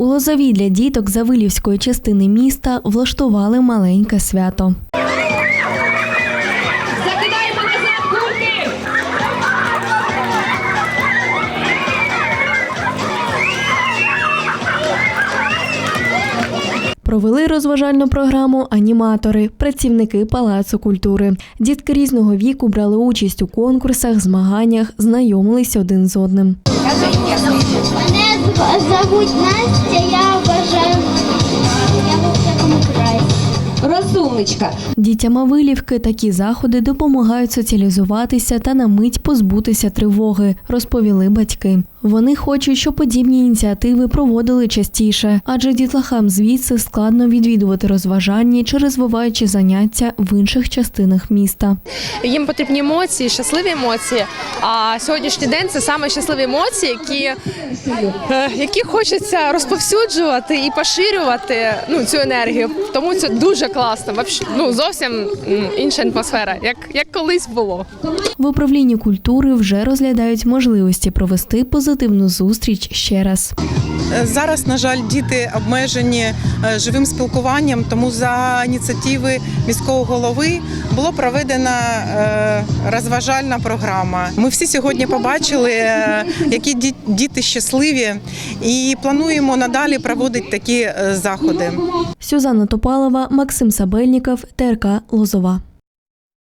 У лозові для діток Завилівської частини міста влаштували маленьке свято. Провели розважальну програму аніматори, працівники палацу культури. Дітки різного віку брали участь у конкурсах, змаганнях, знайомились один з одним. Мене звуть Настя, я вважаю, я в цьому краї. Розумничка. Дітям Авилівки такі заходи допомагають соціалізуватися та на мить позбутися тривоги, розповіли батьки. Вони хочуть, щоб подібні ініціативи проводили частіше, адже дітлахам звідси складно відвідувати розважальні чи розвиваючі заняття в інших частинах міста. їм потрібні емоції, щасливі емоції. А сьогоднішній день це саме щасливі емоції, які, е, які хочеться розповсюджувати і поширювати ну, цю енергію. Тому це дуже класно. Ну, зовсім інша атмосфера, як, як колись було. В управлінні культури вже розглядають можливості провести позитивну зустріч ще раз. Зараз, на жаль, діти обмежені е, живим спілкуванням, тому за ініціативи міського голови було проведена е, розважальна програма. Ми всі сьогодні побачили, е, які діти щасливі, і плануємо надалі проводити такі заходи. Сюзанна Топалова, Максим Сабельніков, ТРК Лозова.